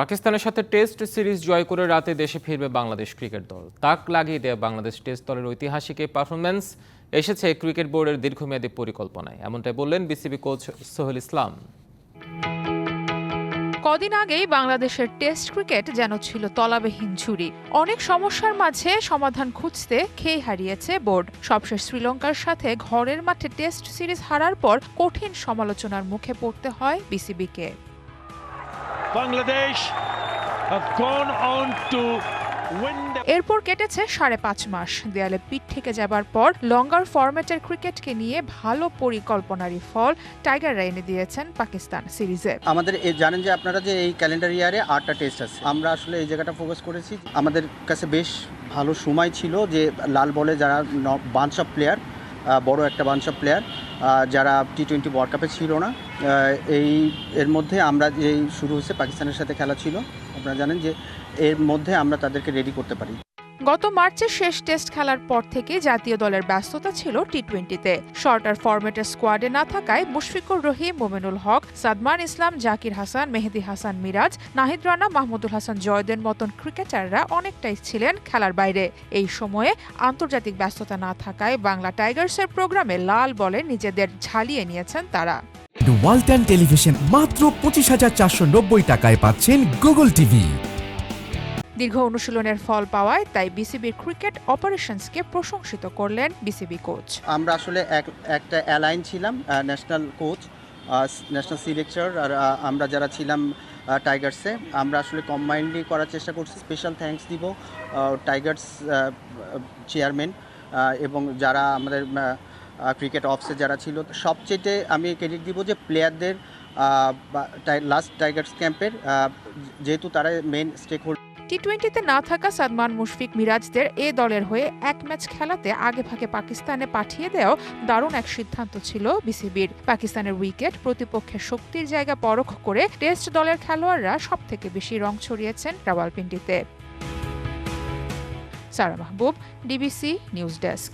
পাকিস্তানের সাথে test series জয় করে রাতে দেশে ফিরবে বাংলাদেশ ক্রিকেট দল। তাক লাগিয়ে দেয়া বাংলাদেশ টেস্ট দলের ঐতিহাসিক এই পারফরম্যান্স এসেছে ক্রিকেট বোর্ডের দীর্ঘমেয়াদী পরিকল্পনায়, এমনটাই বললেন বিসিবি কোচ সোহেল ইসলাম। কদিন আগেই বাংলাদেশের টেস্ট ক্রিকেট যেন ছিল তলাবিহীন ঝুড়ি। অনেক সমস্যার মাঝে সমাধান খুঁজতে খেয়ে হারিয়েছে বোর্ড। সবশেষ শ্রীলঙ্কার সাথে ঘরের মাঠে টেস্ট সিরিজ হারার পর কঠিন সমালোচনার মুখে পড়তে হয় বিসিবিকে। Bangladesh have gone on to win the এরপর কেটেছে সাড়ে পাঁচ মাস। দেয়ালে পিঠ থেকে যাবার পর লঙ্গার ফরম্যাটের ক্রিকেটকে নিয়ে ভালো পরিকল্পনারই ফল টাইগাররা এনে দিয়েছেন পাকিস্তান সিরিজে। আমাদের এ- জানেন যে আপনারা যে এই ক্যালেন্ডার ইয়ারে আটটা টেস্ট আছে। আমরা আসলে এই জায়গাটা ফোকাস করেছি। আমাদের কাছে বেশ ভালো সময় ছিল যে লাল বলে যারা বাঞ্চ অফ প্লেয়ার বড় একটা বাঞ্চ অফ প্লেয়ার যারা টি টোয়েন্টি ওয়ার্ল্ড কাপে ছিল না এই, এর মধ্যে আমরা যেই শুরু হয়েছে পাকিস্তানের সাথে খেলা ছিল। আপনারা জানেন যে এর মধ্যে আমরা তাদেরকে রেডি করতে পারি। গত মার্চের শেষ টেস্ট খেলার পর থেকে জাতীয় দলের ব্যস্ততা ছিল টি টোয়েন্টিতে শর্টার ফরম্যাটের স্কোয়াডে না থাকায় মুশফিকুর রহিম, মোমেনুল হক, সাদমান ইসলাম, জাকির হাসান, মেহেদি হাসান মিরাজ, নাহিদ রানা, মাহমুদুল হাসান জয়দের মতন ক্রিকেটাররা অনেকটাই ছিলেন খেলার বাইরে। এই সময়ে আন্তর্জাতিক ব্যস্ততা না থাকায় বাংলা টাইগার্সের প্রোগ্রামে লাল বলে নিজেদের ঝালিয়ে নিয়েছেন তারা। ওয়ালটন টেলিভিশন মাত্র পঁচিশ হাজার চারশো নব্বই টাকায় পাচ্ছেন গুগল টিভি দীর্ঘ অনুশীলনের ফল পাওয়ায় তাই বিসিবির ক্রিকেট অপারেশনসকে প্রশংসিত করলেন বিসিবি কোচ। আমরা আসলে এক, একটা অ্যালাইন ছিলাম ন্যাশনাল কোচ ন্যাশনাল সিলেক্টর আর আমরা যারা ছিলাম টাইগার্সে, আমরা আসলে কম্বাইন্ডলি করার চেষ্টা করছি। স্পেশাল থ্যাঙ্কস দিব টাইগার্স চেয়ারম্যান এবং যারা আমাদের ক্রিকেট অফসে যারা ছিল, সবচেয়ে আমি ক্রেডিট দিব যে প্লেয়ারদের লাস্ট টাইগার্স ক্যাম্পের যেহেতু তারা মেন স্টেক হোল্ডার টি টোয়েন্টিতে না থাকা সাদমান মুশফিক মিরাজদের এ দলের হয়ে এক ম্যাচ খেলাতে আগে ভাগে পাকিস্তানে পাঠিয়ে দেওয়া দারুণ এক সিদ্ধান্ত ছিল বিসিবির। পাকিস্তানের উইকেট প্রতিপক্ষের শক্তির জায়গা পরখ করে টেস্ট দলের খেলোয়াড়রা সব থেকে বেশি রং ছড়িয়েছেন রাওয়ালপিন্ডিতে। Sara Mahbub, DBC news desk.